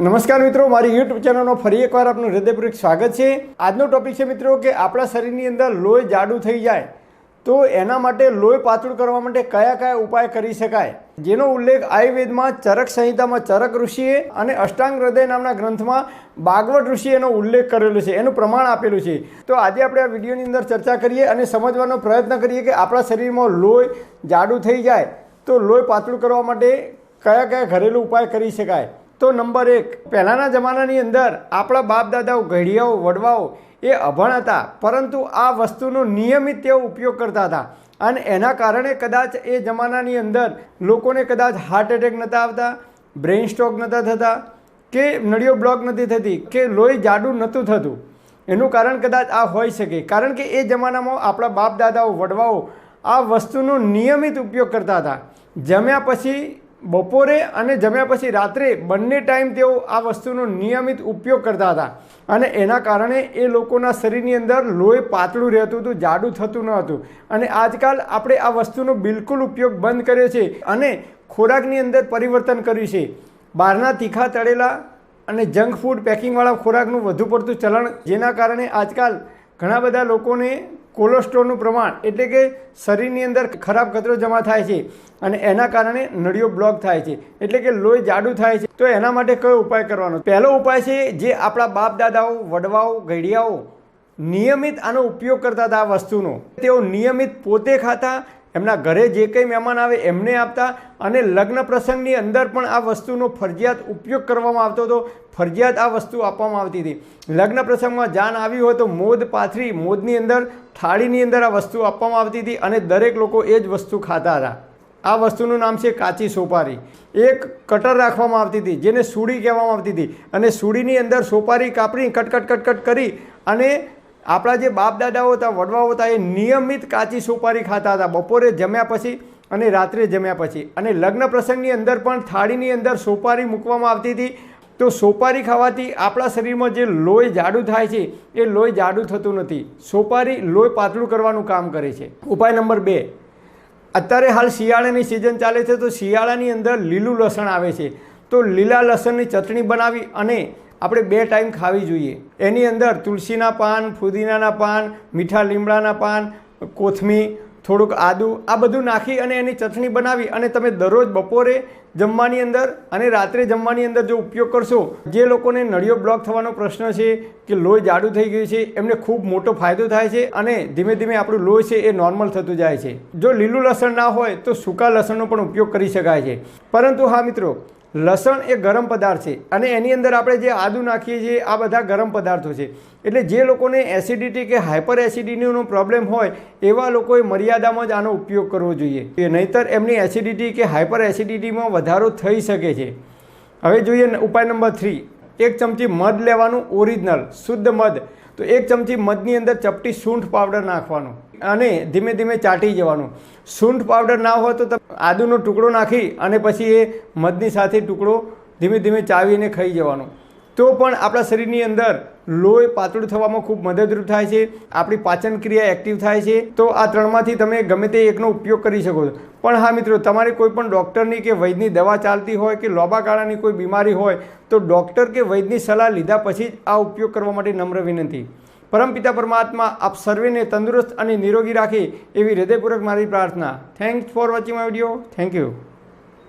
નમસ્કાર મિત્રો, મારી યુટ્યુબ ચેનલનો ફરી એકવાર આપનું હૃદયપૂર્વક સ્વાગત છે. આજનો ટોપિક છે મિત્રો કે આપણા શરીરની અંદર લોહી જાડું થઈ જાય તો એના માટે લોહી પાતળું કરવા માટે કયા કયા ઉપાય કરી શકાય? જેનો ઉલ્લેખ આયુર્વેદમાં ચરક સંહિતામાં ચરક ઋષિએ અને અષ્ટાંગ હૃદય નામના ગ્રંથમાં બાગવટ ઋષિએ એનો ઉલ્લેખ કરેલો છે, એનું પ્રમાણ આપેલું છે. તો આજે આપણે આ વિડીયોની અંદર ચર્ચા કરીએ અને સમજવાનો પ્રયત્ન કરીએ કે આપણા શરીરમાં લોહી જાડું થઈ જાય તો લોહી પાતળું કરવા માટે કયા કયા ઘરેલું ઉપાય કરી શકાય? તો નંબર એક, પહેલાંના જમાનાની અંદર આપણા બાપ દાદાઓ ઘડિયાઓ, વડવાઓ એ અભણ હતા, પરંતુ આ વસ્તુનો નિયમિત તેઓ ઉપયોગ કરતા હતા. અને એના કારણે કદાચ એ જમાનાની અંદર લોકોને કદાચ હાર્ટ એટેક નહોતા આવતા બ્રેઇન સ્ટ્રોક નહોતા થતા, કે નળીઓ બ્લોક નથી થતી, કે લોહી જાડું નહોતું થતું. એનું કારણ કદાચ આ હોઈ શકે. કારણ કે એ જમાનામાં આપણા બાપ દાદાઓ વડવાઓ આ વસ્તુનો નિયમિત ઉપયોગ કરતા હતા. જમ્યા પછી બપોરે અને જમ્યા પછી રાત્રે બંને ટાઈમ તેઓ આ વસ્તુનો નિયમિત ઉપયોગ કરતા હતા. અને એના કારણે એ લોકોના શરીરની અંદર લોહી પાતળું રહેતું હતું, જાડું થતું ન હતું. અને આજકાલ આપણે આ વસ્તુનો બિલકુલ ઉપયોગ બંધ કર્યો છે અને ખોરાકની અંદર પરિવર્તન કર્યું છે બહારના તીખા તળેલા અને જંક ફૂડ પેકિંગવાળા ખોરાકનું વધુ પડતું ચલણ જેના કારણે આજકાલ ઘણા બધા લોકોને કોલેસ્ટ્રોલનું પ્રમાણ એટલે કે શરીરની અંદર ખરાબ કચરો જમા થાય છે અને એના કારણે નળીઓ બ્લોક થાય છે. એટલે કે લોહી જાડું થાય છે. તો એના માટે કયો ઉપાય કરવાનો? પહેલો ઉપાય છે જે આપણા બાપ દાદાઓ વડવાઓ, ઘડિયાઓ નિયમિત આનો ઉપયોગ કરતા હતા આ વસ્તુનો. તેઓ નિયમિત પોતે ખાતા એમના ઘરે જે કંઈ મહેમાન આવે એમને આપતા અને લગ્ન પ્રસંગની અંદર પણ આ વસ્તુનો ફરજિયાત ઉપયોગ કરવામાં આવતો હતો. ફરજિયાત આ વસ્તુ આપવામાં આવતી હતી. લગ્ન પ્રસંગમાં જાન આવી હોય તો મોદ પાથરી, મોદની અંદર, થાળીની અંદર આ વસ્તુ આપવામાં આવતી હતી અને દરેક લોકો એ જ વસ્તુ ખાતા હતા. આ વસ્તુનું નામ છે કાચી સોપારી. એક કટર રાખવામાં આવતી હતી, જેને સૂડી કહેવામાં આવતી હતી. અને સૂડીની અંદર સોપારી કાપડી કટકટ કટકટ કરી અને આપણા જે બાપ દાદાઓ હતા, વડવાઓ હતા, એ નિયમિત કાચી સોપારી ખાતા હતા. બપોરે જમ્યા પછી અને રાત્રે જમ્યા પછી. અને લગ્ન પ્રસંગની અંદર પણ થાળીની અંદર સોપારી મૂકવામાં આવતી હતી. તો સોપારી ખાવાથી આપણા શરીરમાં જે લોહી જાડું થાય છે, એ લોહી જાડું થતું નથી. સોપારી લોહી પાતળું કરવાનું કામ કરે છે. ઉપાય નંબર બે. અત્યારે હાલ શિયાળાની સિઝન ચાલે છે, તો શિયાળાની અંદર લીલું લસણ આવે છે. તો લીલા લસણની ચટણી બનાવી અને આપણે બે ટાઈમ ખાવી જોઈએ. એની અંદર તુલસીના પાન, ફુદીનાના પાન, મીઠા લીમડાના પાન, કોથમી, થોડુંક આદું, આ બધું નાખી અને એની ચટણી બનાવી અને તમે દરરોજ બપોરે જમવાની અંદર અને રાત્રે જમવાની અંદર જો ઉપયોગ કરશો, જે લોકોને નળીઓ બ્લોક થવાનો પ્રશ્ન છે કે લોહી જાડું થઈ ગયું છે, એમને ખૂબ મોટો ફાયદો થાય છે અને ધીમે ધીમે આપણું લોહી છે એ નોર્મલ થતું જાય છે. જો લીલું લસણ ના હોય તો સૂકા લસણનો પણ ઉપયોગ કરી શકાય છે. પરંતુ હા મિત્રો લસણ એ ગરમ પદાર્થ છે. અને એની અંદર આપણે જે આદું નાખીએ છીએ, આ બધા ગરમ પદાર્થો છે. એટલે જે લોકોને એસિડિટી કે હાઇપર એસિડિટીનો પ્રોબ્લેમ હોય, એવા લોકોએ મર્યાદામાં જ આનો ઉપયોગ કરવો જોઈએ. નહીતર એમની એસિડિટી કે હાઇપર એસિડિટીમાં વધારો થઈ શકે છે. હવે જોઈએ ઉપાય નંબર થ્રી એક ચમચી મધ લેવાનું ઓરિજિનલ શુદ્ધ મધ. તો એક ચમચી મધની અંદર ચપટી સૂંઠ પાવડર નાખવાનો અને ધીમે ધીમે ચાટી જવાનું. સૂંઠ પાવડર ના હોય તો તમે આદુનો ટુકડો નાખી અને પછી એ મધની સાથે ટુકડો ધીમે ધીમે ચાવીને ખાઈ જવાનો. તો પણ આપણા શરીરની અંદર લોહી પાતળું થવામાં ખૂબ મદદરૂપ થાય છે, આપણી પાચન ક્રિયા એક્ટિવ થાય છે. તો આ ત્રણમાંથી તમે ગમે તે એકનો ઉપયોગ કરી શકો છો. પણ હા મિત્રો, તમારે કોઈ પણ ડૉક્ટરની કે વૈદની દવા ચાલતી હોય કે લોબા ગાળાની કોઈ બીમારી હોય, તો ડૉક્ટર કે વૈદની સલાહ લીધા પછી જ આ ઉપયોગ કરવા માટે નમ્ર વિનંતી. પરમપિતા પરમાત્મા, આપ સર્વેને તંદુરસ્ત અને નિરોગી રાખે એવી હૃદયપૂર્વક મારી પ્રાર્થના. Thanks for watching my video thank you